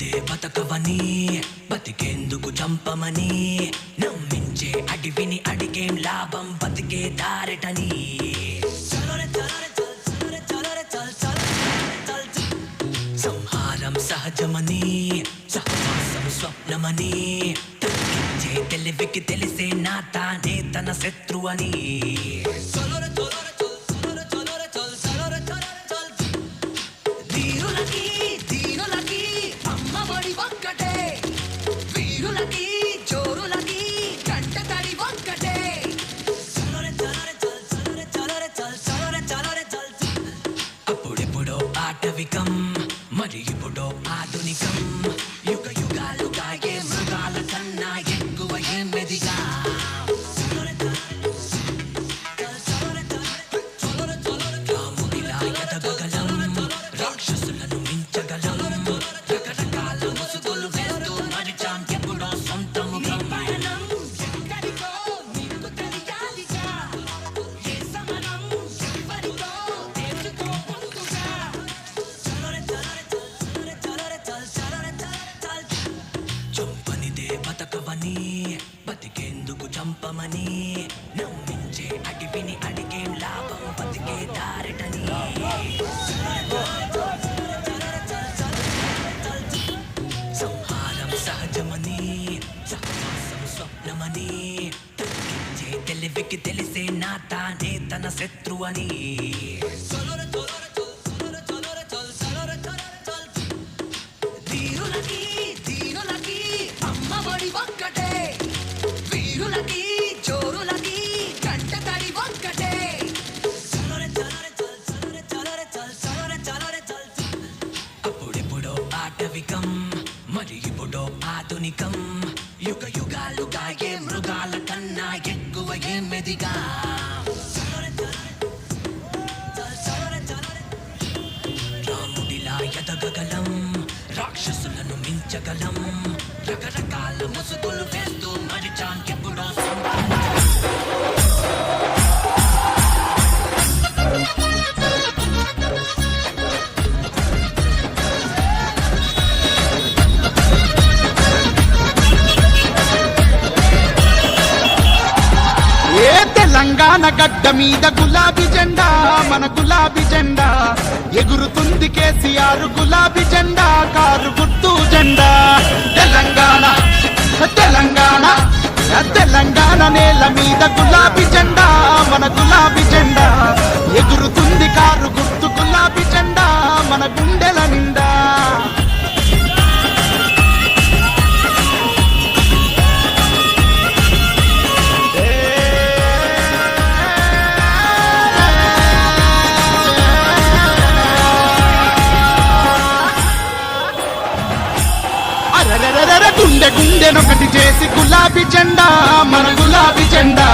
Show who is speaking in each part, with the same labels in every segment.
Speaker 1: బతకవని బతికేందుకు చంపమని నమ్మించే అడివిని అడిగేం లాభం బతికే దారటని. సంహారం సహజమని సహవాసం స్వప్నమని తెలివికి తెలిసే నా తానే తన శత్రువని. అని సంహారం సహజమని సహవాసం స్వప్నమని తెలివికి తెలిసే నా తానే తన శత్రు మానవికం మరి ఇప్పుడో ఆధునికం. యుగ యుగాలుగా ఏ మృగాల కన్నా ఎక్కువ ఏం మెదిగా రాముడిలా ఎదగగలం రాక్షసులను మించగలం రకరకాల ముసుగులు వేస్తూ
Speaker 2: గడ్డ మీద గులాబీ జెండా మన గులాబీ జెండా. ఎగురుతుంది కేసీఆర్ గులాబీ జెండా కారు గుర్తు జెండా. తెలంగాణ తెలంగాణ తెలంగాణ నేల మీద గులాబీ జెండా మన గులాబీ జెండా. ఎగురుతుంది కారు గుర్తు గులాబీ జెండా మన గుండెల గులాబీ జెండా మన గులాబీ జెండా.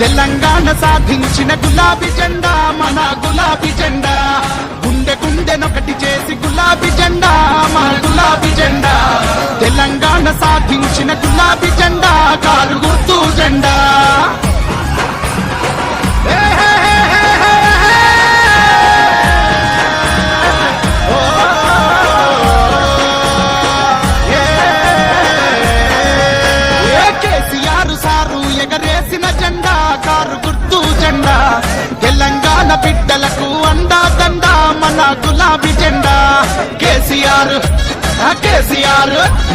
Speaker 2: తెలంగాణ సాధించిన గులాబీ జెండా మన గులాబీ జెండా. గుండె గుండెనొకటి చేసి గులాబీ జెండా మన గులాబీ జెండా. తెలంగాణ సాధించిన గులాబీ జెండా కారు గుర్తు జెండా. మన గులాబీ జెండా. కేసీఆర్ కేసీఆర్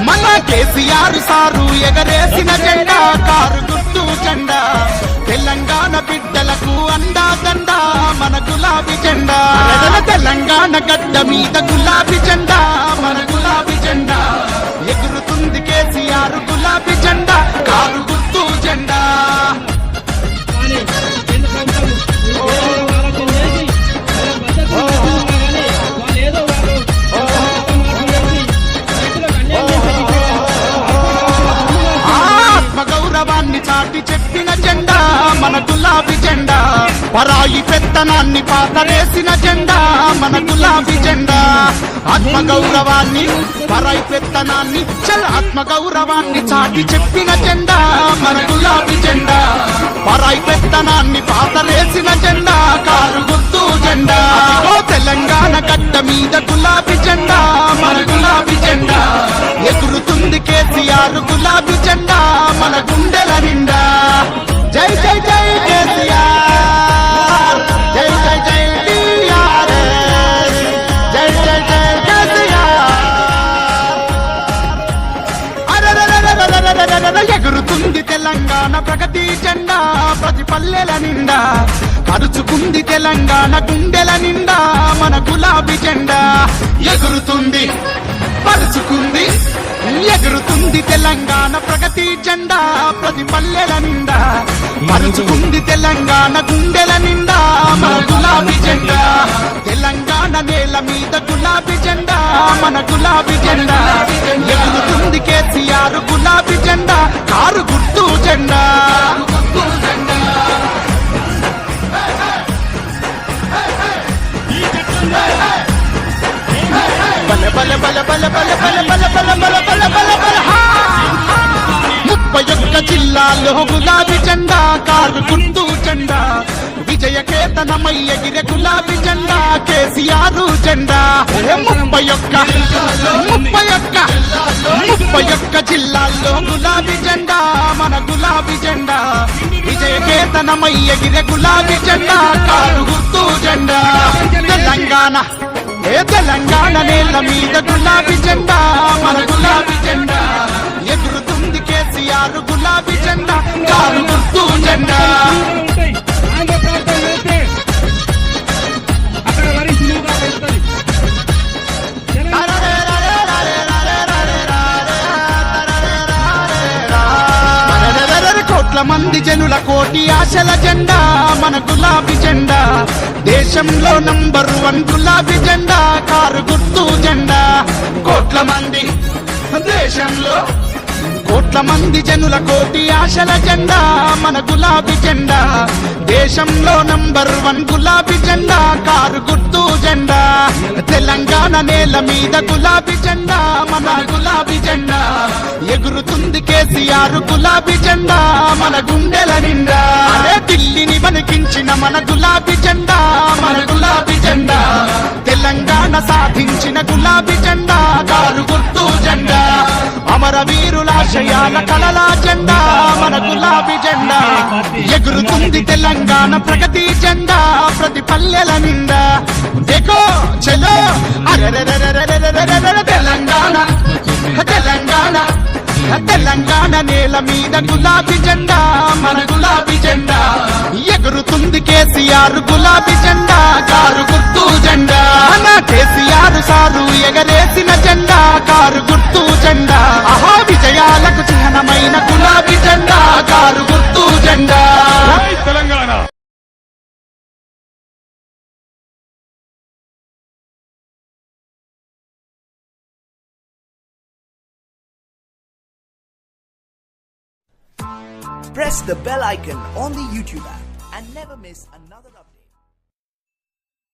Speaker 2: మన కేసీఆర్ సారు ఎగరేసిన జెండా కారు గుర్తు జెండా. తెలంగాణ బిడ్డలకు అండా దండా మన గులాబీ జెండా. తెలంగాణ గడ్డ మీద గులాబీ జెండా మన గులాబీ జెండా. పరాయి పెత్తనాన్ని పాతరేసిన జెండా మన గులాబీ జెండా. ఆత్మ గౌరవాన్ని పరాయి పెత్తనాన్ని చల్ ఆత్మ గౌరవాన్ని చాటి చెప్పిన జెండా మన గులాబీ జెండా. పరాయి పెత్తనాన్ని పాతరేసిన జెండా కారు గుర్తు జెండా. ఓ తెలంగాణ కట్ట మీద గులాబీ జెండా మన గులాబీ జెండా. ఎగురుతుంది కేసీఆర్ గులాబీ ప్రగతి జెండా ప్రతి పల్లెల నిండా. కరుచుకుంది తెలంగాణ గుండెల నిండా మన గులాబీ జెండా. ఎగురుతుంది పరుచుకుంది ఎగురుతుంది తెలంగాణ ప్రగతి జెండా ప్రతి పల్లెల నిండా. మరుచుకుంది తెలంగాణ గుండెల నిండా మన గులాబీ జెండా. తెలంగాణ నేల మీద గులాబీ జెండా. మన గులాబీ జెండా ఎగురుతుంది కేసీఆర్ గులాబీ జెండా కారు గుర్తు జెండా బల బల బల బల బల బల బల బల బల బల బల ముప్పై ఒక్క జిల్లాలో గులాబీ జెండా కారు గుర్తు జెండా విజయ కేతనమై ఎగిరే గులాబీ జెండా ముప్పై ఒక్క ముప్పై ఒక్క ముప్పై ఒక్క జిల్లాల్లో గులాబీ జెండా మన గులాబీ జెండా. విజయ కేతనమై ఎగిరే గులాబీ జెండా కారు గుర్తు జెండా. తెలంగాణ ఏ తెలంగాణ నేల మీద గులాబీ జెండా మన గులాబీ జెండా. ఎగురుతుంది కేసీఆర్ గులాబీ జెండా కారు గుర్తు జెండా. కోటి ఆశల జెండా మన గులాబీ జెండా. దేశంలో నంబర్ వన్ గులాబీ జెండా కారు గుర్తు జెండా. కోట్ల మంది దేశంలో. కోట్ల మంది జనుల కోటి ఆశల జెండా మన గులాబీ జెండా. దేశంలో నంబర్ వన్ గులాబీ జెండా కారు గుర్తు జెండా. తెలంగాణ నేల మీద గులాబీ జెండా. మన గులాబీ జెండా. ఎగురుతుంది కేసీఆర్ గులాబీ జెండా. మన గుండెల నిండా. అరే ఢిల్లీని వణికించిన మన గులాబీ జెండా. మన గులాబీ జెండా. తెలంగాణ సాధించిన గులాబీ జెండా. కారు గుర్తు జెండా. వీరుల వీరులాశయాల కళల జెండా మన గులాబీ జెండా. ఎగురుతుంది తెలంగాణ ప్రగతి జెండా ప్రతి పల్లెల నిండా. దేకో చెలో తెలంగాణ తెలంగాణ తెలంగాణ నేల మీద గులాబీ జెండా మన గులాబీ జెండా ఎగురుతుంది కేసీఆర్ గులాబీ జెండా గారు గుర్తు జెండా సారు ఎగరేసిన జెండా కారు గుర్తు జెండా ఆహా విజయాలకు చిహ్నమైన గులాబీ జెండా కారు గుర్తు జెండా
Speaker 3: Telangana
Speaker 4: press the bell icon on the YouTube app and never miss another update.